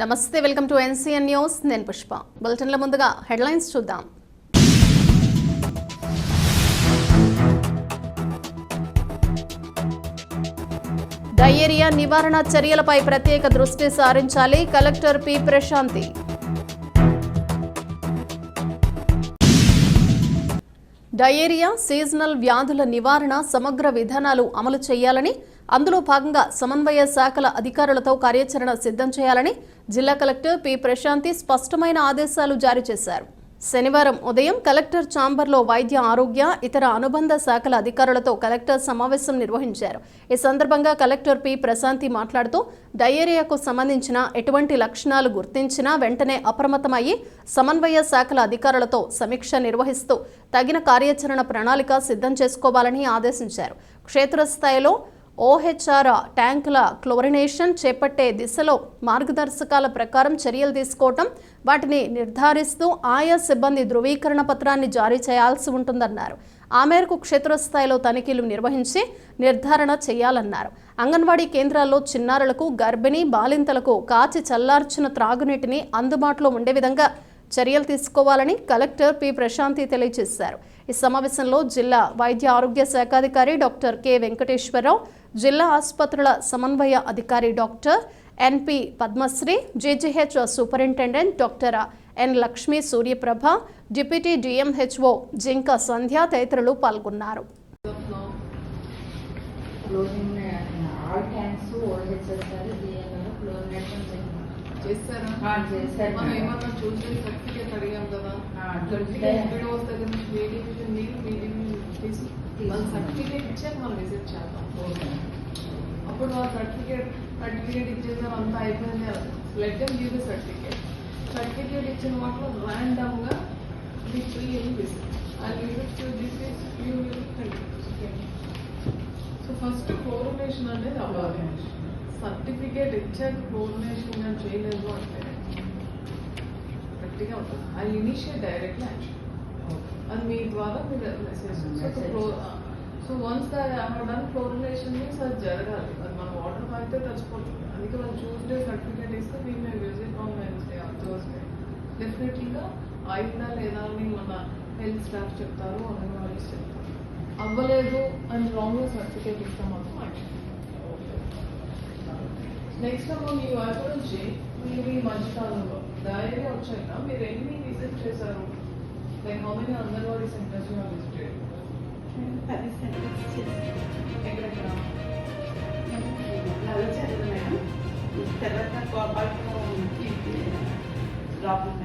నమస్తే welcome to NCN news. నేను పుష్ప. బులెటిన్ల ముందుగా హెడ్లైన్స్ చూద్దాం. డయేరియా నివారణ చర్యలపై ప్రత్యేక దృష్టి సారించాలి collector P Prashanti. Diarrhoea seasonal వ్యాధుల నివారణ సమగ్ర విధానాలు అమలు చేయాలని అందులో భాగంగా సమన్వయ శాఖల అధికారులతో కార్యాచరణ సిద్ధం చేయాలని జిల్లా కలెక్టర్ పి. ప్రశాంతి స్పష్టమైన ఆదేశాలు జారీ చేశారు. శనివారం ఉదయం కలెక్టర్ ఛాంబర్లో వైద్య ఆరోగ్య ఇతర అనుబంధ శాఖల అధికారులతో కలెక్టర్ సమావేశం నిర్వహించారు. ఈ సందర్భంగా కలెక్టర్ పి. ప్రశాంతి మాట్లాడుతూ డయేరియాకు సంబంధించిన ఎటువంటి లక్షణాలు గుర్తించినా వెంటనే అప్రమత్తమయ్యి సమన్వయ శాఖల అధికారులతో సమీక్ష నిర్వహిస్తూ తగిన కార్యాచరణ ప్రణాళిక సిద్ధం చేసుకోవాలని ఆదేశించారు. క్షేత్రస్థాయిలో ఓహెచ్ఆర్ ట్యాంకుల క్లోరినేషన్ చేపట్టే దిశలో మార్గదర్శకాల ప్రకారం చర్యలు తీసుకోవటం వాటిని నిర్ధారిస్తూ ఆయా సిబ్బంది ధృవీకరణ పత్రాన్ని జారీ చేయాల్సి ఉంటుందన్నారు. ఆ మేరకు క్షేత్రస్థాయిలో తనిఖీలు నిర్వహించి నిర్ధారణ చేయాలన్నారు. అంగన్వాడీ కేంద్రాల్లో చిన్నారులకు గర్భిణీ బాలింతలకు కాచి చల్లార్చిన త్రాగునీటిని అందుబాటులో ఉండే విధంగా చర్యలు తీసుకోవాలని కలెక్టర్ పి. ప్రశాంతి తెలియజేశారు. ఈ సమావేశంలో జిల్లా వైద్య ఆరోగ్య శాఖాధికారి డాక్టర్ కె. వెంకటేశ్వరరావు జిల్లా ఆసుపత్రుల సమన్వయ అధికారి doctor NP Padmashri JGH superintendent doctor N. Lakshmi Suryaprabha deputy DMHO Jinka Sandhya తదితరులు పాల్గొన్నారు. క్లోజింగ్ ఆల్ ట్యాంక్స్ ఓడిచేస్తారు దీనివల్ల క్లోరినేషన్ చేస్తారా? మనం. ఏమన్నా చూస్తే సర్టిఫికేట్ అడిగాం కదా. సర్టిఫికేట్ చూస్తే- వీడియో వస్తే కదా వేడికి మీరు మీటింగ్ తీసి వాళ్ళు సర్టిఫికేట్ ఇచ్చాక మనం విజిట్ చేద్దాం. అప్పుడు వాళ్ళు సర్టిఫికేట్ సర్టిఫికేట్ ఇచ్చేసారు అంతా అయిపోయింది let them give certificate certificate ఇచ్చిన వాటిలో ర్యాండమ్గా ది ఫ్రీ అని visit I visit to this is you will so first coordination అనేది అవ్వాలి. సర్టిఫికేట్ ఇచ్చాక కోఆర్డినేషన్ నేను చేయలేదు అంటే గట్టిగా ఉంటుంది ఐ ఇనిషియేట్ డైరెక్ట్ యాక్షన్ అది మీ ద్వారా మీరు message. So once done coordination means అది జరగాలి. అది మనం ఆర్డర్ అయితే చచ్చిపోతుంది అందుకే వాళ్ళు ట్యూస్డే సర్టిఫికేట్ ఇస్తే మేము మేము visit on Wednesday on Thursday డెఫినెట్లీగా అయిందా లేదా అని మన హెల్త్ స్టాఫ్ చెప్తారు అంగన్వాడీస్ చెప్తారు. అవ్వలేదు అని రాంగ్ సర్టిఫికేట్ ఇస్తాం మాత్రం యాక్షన్ నెక్స్ట్ అమ్మ మీ వైపు నుంచి మీరు ఈ మధ్యకాలంలో డైరీగా వచ్చాక మీరు ఎన్ని విజిట్ చేశారు like how many anganwadi centres you visited పది సెంటర్స్ చేశాను. ఎక్కడెక్కడ నల్ల చదువు మేడం తర్వాత గోపాలపురం లోపల